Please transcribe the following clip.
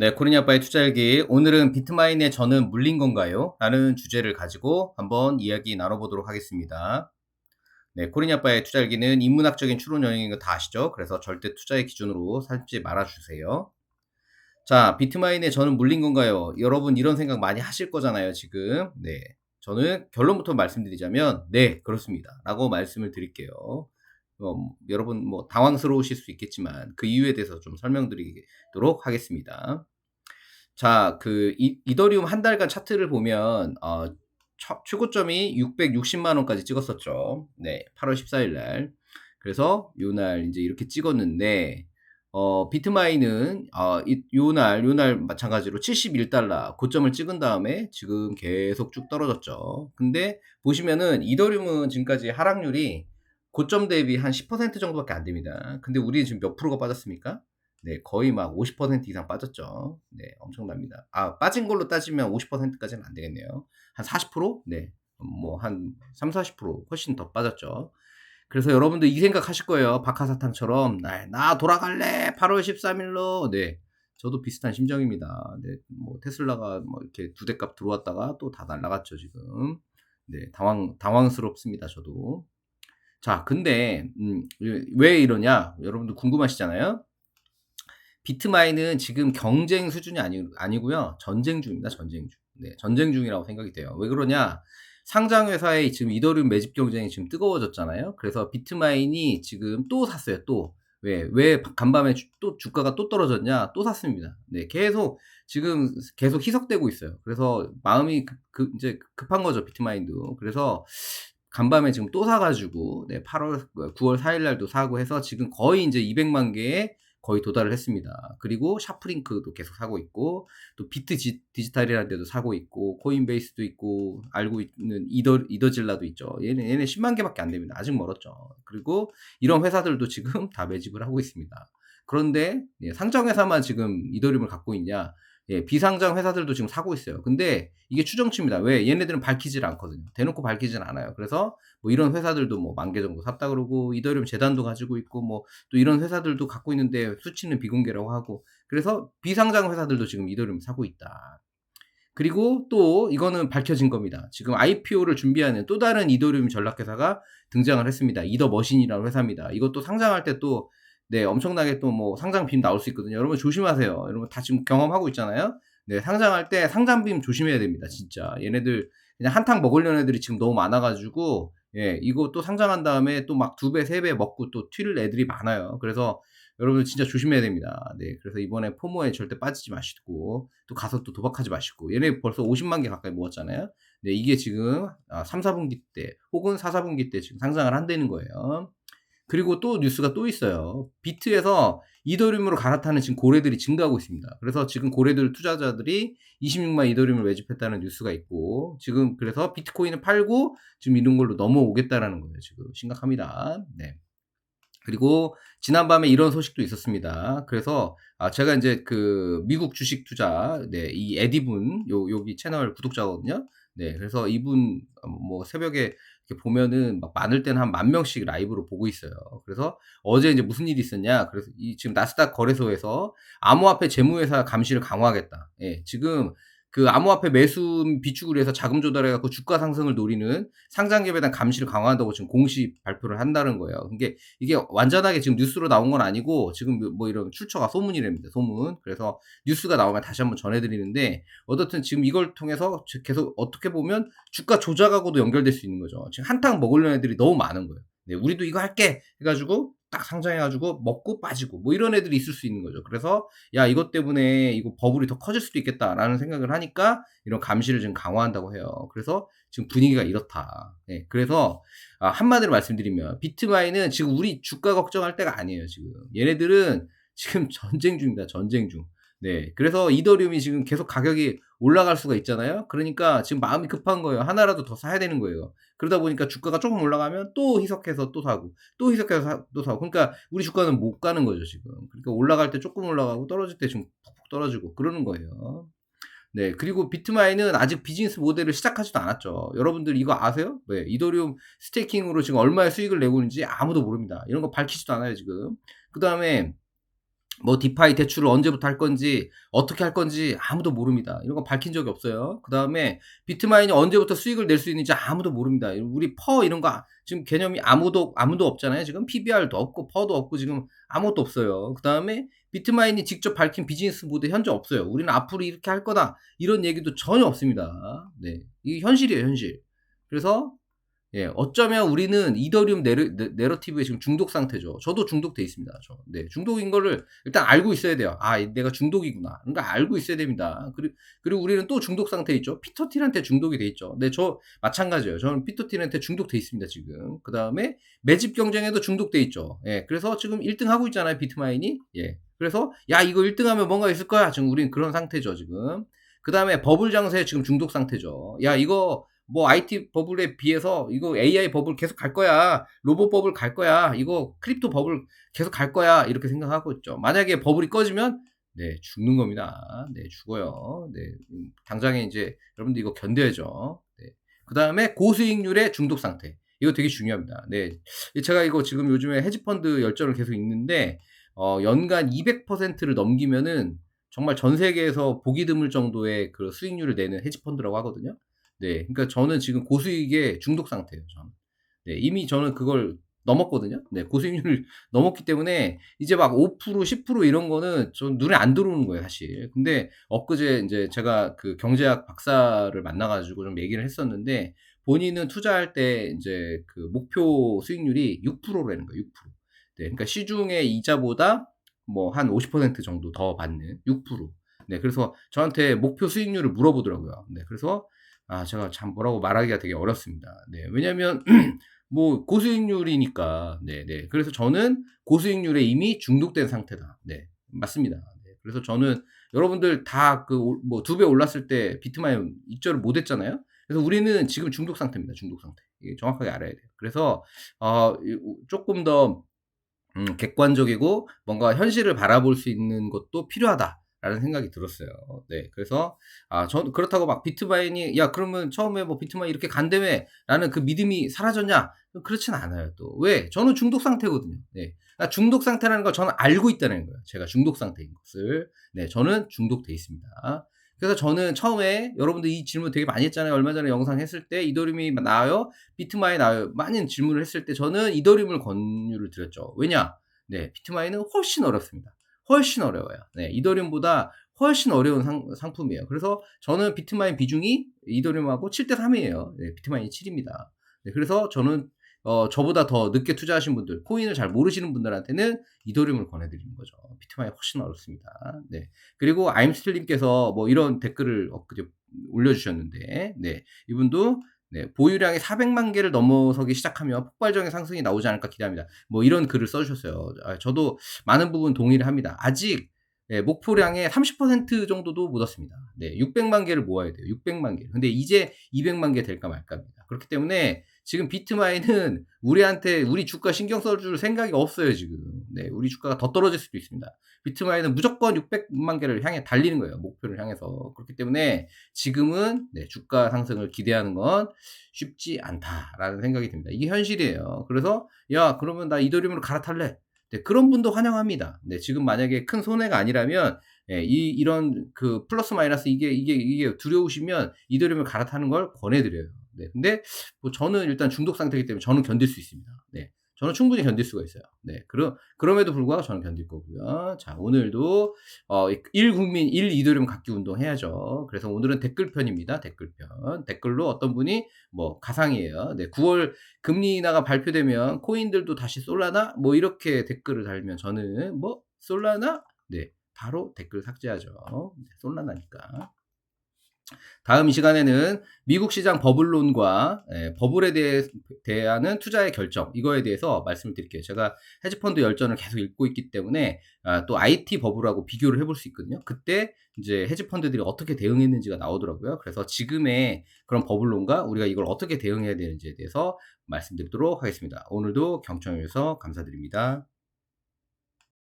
네, 코리니 아빠의 투자일기. 오늘은 비트마인에 저는 물린 건가요? 라는 주제를 가지고 한번 이야기 나눠보도록 하겠습니다. 네, 코리니 아빠의 투자일기는 인문학적인 추론 여행인 거 다 아시죠? 그래서 절대 투자의 기준으로 삼지 말아주세요. 자, 비트마인에 저는 물린 건가요? 여러분 이런 생각 많이 하실 거잖아요, 지금. 네. 저는 결론부터 말씀드리자면, 네, 그렇습니다. 라고 말씀을 드릴게요. 어, 여러분 뭐 당황스러우실 수 있겠지만 그 이유에 대해서 좀 설명드리도록 하겠습니다. 자, 그 이, 이더리움 한 달간 차트를 보면 어, 처, 최고점이 660만 원까지 찍었었죠. 네, 8월 14일 날. 그래서 요날 이제 이렇게 찍었는데 어, 비트마인은 어, 요날 요날 마찬가지로 71달러 고점을 찍은 다음에 지금 계속 쭉 떨어졌죠. 근데 보시면은 이더리움은 지금까지 하락률이 고점 대비 한 10% 정도밖에 안 됩니다. 근데 우리는 지금 몇 프로가 빠졌습니까? 네, 거의 막 50% 이상 빠졌죠. 네, 엄청납니다. 아, 빠진 걸로 따지면 50%까지는 안 되겠네요. 한 40%? 네, 뭐 한 3, 40% 훨씬 더 빠졌죠. 그래서 여러분들 이 생각 하실 거예요. 박하사탕처럼. 나, 나 돌아갈래! 8월 13일로. 네. 저도 비슷한 심정입니다. 네, 뭐 테슬라가 뭐 이렇게 두 대 값 들어왔다가 또 다 날라갔죠, 지금. 네, 당황, 당황스럽습니다, 저도. 자, 근데 음, 왜 이러냐? 여러분들 궁금하시잖아요. 비트마인은 지금 경쟁 수준이 아니, 아니고요. 전쟁 중입니다. 전쟁 중. 네, 전쟁 중이라고 생각이 돼요. 왜 그러냐? 상장 회사의 지금 이더리움 매집 경쟁이 지금 뜨거워졌잖아요. 그래서 비트마인이 지금 또 샀어요. 또 왜, 왜 간밤에 주, 또 주가가 또 떨어졌냐? 또 샀습니다. 네, 계속 지금 계속 희석되고 있어요. 그래서 마음이 그, 그 이제 급한 거죠. 비트마인도. 그래서 간밤에 지금 또 사가지고 네, 8월 9월 4일 날도 사고 해서 지금 거의 이제 200만 개에 거의 도달을 했습니다. 그리고 샤프링크도 계속 사고 있고 또 비트 디지털이라는 데도 사고 있고 코인베이스도 있고 알고 있는 이더 이더질라도 있죠. 얘네 얘네 10만 개밖에 안 됩니다. 아직 멀었죠. 그리고 이런 회사들도 지금 다 매집을 하고 있습니다. 그런데 예, 상장 회사만 지금 이더리움을 갖고 있냐? 예, 비상장 회사들도 지금 사고 있어요. 근데 이게 추정치입니다. 왜? 얘네들은 밝히질 않거든요. 대놓고 밝히진 않아요. 그래서 뭐 이런 회사들도 뭐 만 개 정도 샀다 그러고 이더리움 재단도 가지고 있고 뭐 또 이런 회사들도 갖고 있는데 수치는 비공개라고 하고 그래서 비상장 회사들도 지금 이더리움 사고 있다. 그리고 또 이거는 밝혀진 겁니다. 지금 IPO를 준비하는 또 다른 이더리움 전략회사가 등장을 했습니다. 이더 머신이라는 회사입니다. 이것도 상장할 때 또 네, 엄청나게 또 뭐 상장 빔 나올 수 있거든요. 여러분 조심하세요. 여러분 다 지금 경험하고 있잖아요. 네, 상장할 때 상장 빔 조심해야 됩니다. 진짜. 얘네들 그냥 한탕 먹으려는 애들이 지금 너무 많아가지고, 예, 이거 또 상장한 다음에 또 막 두 배, 세 배 먹고 또 튀를 애들이 많아요. 그래서 여러분 진짜 조심해야 됩니다. 네, 그래서 이번에 포모에 절대 빠지지 마시고, 또 가서 또 도박하지 마시고, 얘네 벌써 50만 개 가까이 모았잖아요. 네, 이게 지금 3, 아, 4분기 때, 혹은 4, 4분기 때 지금 상장을 한다는 거예요. 그리고 또 뉴스가 또 있어요. 비트에서 이더리움으로 갈아타는 지금 고래들이 증가하고 있습니다. 그래서 지금 고래들 투자자들이 26만 이더리움을 매집했다는 뉴스가 있고 지금 그래서 비트코인을 팔고 지금 이런 걸로 넘어오겠다라는 거예요. 지금 심각합니다. 네. 그리고 지난밤에 이런 소식도 있었습니다. 그래서 아 제가 이제 그 미국 주식 투자 네, 이 에디분 요 여기 채널 구독자거든요. 네, 그래서 이분 뭐 새벽에 이렇게 보면은 막 많을 때는 한 만 명씩 라이브로 보고 있어요. 그래서 어제 이제 무슨 일이 있었냐? 그래서 이 지금 나스닥 거래소에서 암호화폐 재무회사 감시를 강화하겠다. 예, 지금 그 암호화폐 매수 비축을 해서 자금 조달해갖고 주가 상승을 노리는 상장기업에 대한 감시를 강화한다고 지금 공식 발표를 한다는 거예요. 이게 이게 완전하게 지금 뉴스로 나온 건 아니고 지금 뭐 이런 출처가 소문이랍니다. 소문. 그래서 뉴스가 나오면 다시 한번 전해드리는데 어떻든 지금 이걸 통해서 계속 어떻게 보면 주가 조작하고도 연결될 수 있는 거죠. 지금 한탕 먹으려는 애들이 너무 많은 거예요. 네, 우리도 이거 할게 해가지고 딱 상장해가지고 먹고 빠지고 뭐 이런 애들이 있을 수 있는 거죠. 그래서 야 이것 때문에 이거 버블이 더 커질 수도 있겠다라는 생각을 하니까 이런 감시를 지금 강화한다고 해요. 그래서 지금 분위기가 이렇다. 네, 그래서 아, 한마디로 말씀드리면 비트마인은 지금 우리 주가 걱정할 때가 아니에요. 지금 얘네들은 지금 전쟁 중입니다. 전쟁 중. 네. 그래서 이더리움이 지금 계속 가격이 올라갈 수가 있잖아요. 그러니까 지금 마음이 급한 거예요. 하나라도 더 사야 되는 거예요. 그러다 보니까 주가가 조금 올라가면 또 희석해서 또 사고, 또 희석해서 사, 또 사고. 그러니까 우리 주가는 못 가는 거죠, 지금. 그러니까 올라갈 때 조금 올라가고 떨어질 때좀 푹푹 떨어지고 그러는 거예요. 네. 그리고 비트마인은 아직 비즈니스 모델을 시작하지도 않았죠. 여러분들 이거 아세요? 네. 이더리움 스테이킹으로 지금 얼마의 수익을 내고 있는지 아무도 모릅니다. 이런 거 밝히지도 않아요, 지금. 그 다음에 뭐 디파이 대출을 언제부터 할 건지 어떻게 할 건지 아무도 모릅니다. 이런 거 밝힌 적이 없어요. 그 다음에 비트마인이 언제부터 수익을 낼 수 있는지 아무도 모릅니다. 우리 퍼 이런 거 지금 개념이 아무도 아무도 없잖아요. 지금 PBR도 없고 퍼도 없고 지금 아무것도 없어요. 그 다음에 비트마인이 직접 밝힌 비즈니스 모델 현재 없어요. 우리는 앞으로 이렇게 할 거다. 이런 얘기도 전혀 없습니다. 네. 이게 현실이에요, 현실. 그래서 예, 어쩌면 우리는 이더리움 내러, 내러티브에 지금 중독 상태죠. 저도 중독돼 있습니다. 저. 네, 중독인 거를 일단 알고 있어야 돼요. 아, 내가 중독이구나. 그러니까 알고 있어야 됩니다. 그리고, 그리고 우리는 또 중독 상태 있죠. 피터틴한테 중독이 돼 있죠. 네, 저 마찬가지예요. 저는 피터틴한테 중독돼 있습니다. 지금. 그 다음에 매집 경쟁에도 중독돼 있죠. 예, 그래서 지금 1등 하고 있잖아요. 비트마인이. 예, 그래서 야 이거 1등 하면 뭔가 있을 거야. 지금 우리는 그런 상태죠. 지금. 그 다음에 버블 장세에 지금 중독 상태죠. 야 이거 뭐 IT 버블에 비해서 이거 AI 버블 계속 갈 거야. 로봇 버블 갈 거야. 이거 크립토 버블 계속 갈 거야. 이렇게 생각하고 있죠. 만약에 버블이 꺼지면 네, 죽는 겁니다. 네, 죽어요. 네, 음, 당장에 이제 여러분들 이거 견뎌야죠. 네. 그 다음에 고수익률의 중독 상태. 이거 되게 중요합니다. 네. 제가 이거 지금 요즘에 헤지펀드 열전을 계속 읽는데, 어, 연간 200%를 넘기면은 정말 전 세계에서 보기 드물 정도의 그 수익률을 내는 헤지펀드라고 하거든요. 네. 그러니까 저는 지금 고수익의 중독 상태예요, 저는. 네. 이미 저는 그걸 넘었거든요. 네. 고수익률을 넘었기 때문에 이제 막 5% 10% 이런 거는 좀 눈에 안 들어오는 거예요, 사실. 근데 엊그제 이제 제가 그 경제학 박사를 만나 가지고 좀 얘기를 했었는데 본인은 투자할 때 이제 그 목표 수익률이 6%라는 거예요, 6%. 네. 그러니까 시중의 이자보다 뭐 한 50% 정도 더 받는 6%. 네. 그래서 저한테 목표 수익률을 물어보더라고요. 네. 그래서 아 제가 참 뭐라고 말하기가 되게 어렵습니다. 네. 왜냐면 뭐 고수익률이니까. 네 네. 그래서 저는 고수익률에 이미 중독된 상태다. 네. 맞습니다. 네. 그래서 저는 여러분들 다 그 뭐 두 배 올랐을 때 비트마인 입절을 못 했잖아요. 그래서 우리는 지금 중독 상태입니다. 중독 상태. 정확하게 알아야 돼요. 그래서 어 조금 더 음 객관적이고 뭔가 현실을 바라볼 수 있는 것도 필요하다. 라는 생각이 들었어요. 네. 그래서, 아, 전, 그렇다고 막 비트마인이, 야, 그러면 처음에 뭐 비트마인 이렇게 간다며? 라는 그 믿음이 사라졌냐? 그렇진 않아요, 또. 왜? 저는 중독 상태거든요. 네. 그러니까 중독 상태라는 걸 저는 알고 있다는 거예요. 제가 중독 상태인 것을. 네. 저는 중독돼 있습니다. 그래서 저는 처음에 여러분들 이 질문 되게 많이 했잖아요. 얼마 전에 영상 했을 때 이더리움이 나와요? 비트마인 나와요? 많은 질문을 했을 때 저는 이더리움을 권유를 드렸죠. 왜냐? 네. 비트마인은 훨씬 어렵습니다. 훨씬 어려워요. 네, 이더리움보다 훨씬 어려운 상, 상품이에요. 그래서 저는 비트마인 비중이 이더리움하고 7대 3이에요. 네, 비트마인이 7입니다. 네, 그래서 저는 어, 저보다 더 늦게 투자하신 분들, 코인을 잘 모르시는 분들한테는 이더리움을 권해드리는 거죠. 비트마인이 훨씬 어렵습니다. 네. 그리고 아임스틸님께서 뭐 이런 댓글을 엊그제 올려주셨는데, 네. 이분도 네, 보유량이 400만 개를 넘어서기 시작하면 폭발적인 상승이 나오지 않을까 기대합니다. 뭐 이런 글을 써주셨어요. 아, 저도 많은 부분 동의를 합니다. 아직 네, 목표량의 30% 정도도 못 왔습니다. 네, 600만 개를 모아야 돼요. 600만 개. 근데 이제 200만 개 될까 말까입니다. 그렇기 때문에 지금 비트마인은 우리한테 우리 주가 신경 써줄 생각이 없어요 지금. 네, 우리 주가가 더 떨어질 수도 있습니다. 비트마인은 무조건 600만 개를 향해 달리는 거예요. 목표를 향해서. 그렇기 때문에 지금은 네, 주가 상승을 기대하는 건 쉽지 않다라는 생각이 듭니다. 이게 현실이에요. 그래서 야 그러면 나 이더리움으로 갈아탈래. 네, 그런 분도 환영합니다. 네, 지금 만약에 큰 손해가 아니라면 예, 이 이런 그 플러스 마이너스 이게 이게 이게 두려우시면 이더리움을 갈아타는 걸 권해드려요. 네. 근데 뭐 저는 일단 중독 상태이기 때문에 저는 견딜 수 있습니다. 네. 저는 충분히 견딜 수가 있어요. 네. 그럼, 그럼에도 불구하고 저는 견딜 거고요. 자, 오늘도, 어, 1국민 1 이도령 갖기 운동 해야죠. 그래서 오늘은 댓글편입니다. 댓글편. 댓글로 어떤 분이, 뭐, 가상이에요. 네. 9월 금리 인하가 발표되면 코인들도 다시 쏠라나? 뭐, 이렇게 댓글을 달면 저는, 뭐, 쏠라나? 네. 바로 댓글 삭제하죠. 네, 쏠라나니까. 다음 시간에는 미국 시장 버블론과 예, 버블에 대해, 대한 투자의 결정 이거에 대해서 말씀을 드릴게요. 제가 헤지펀드 열전을 계속 읽고 있기 때문에 아, 또 IT 버블하고 비교를 해볼 수 있거든요. 그때 이제 헤지펀드들이 어떻게 대응했는지가 나오더라고요. 그래서 지금의 그런 버블론과 우리가 이걸 어떻게 대응해야 되는지에 대해서 말씀드리도록 하겠습니다. 오늘도 경청해 주셔서 감사드립니다.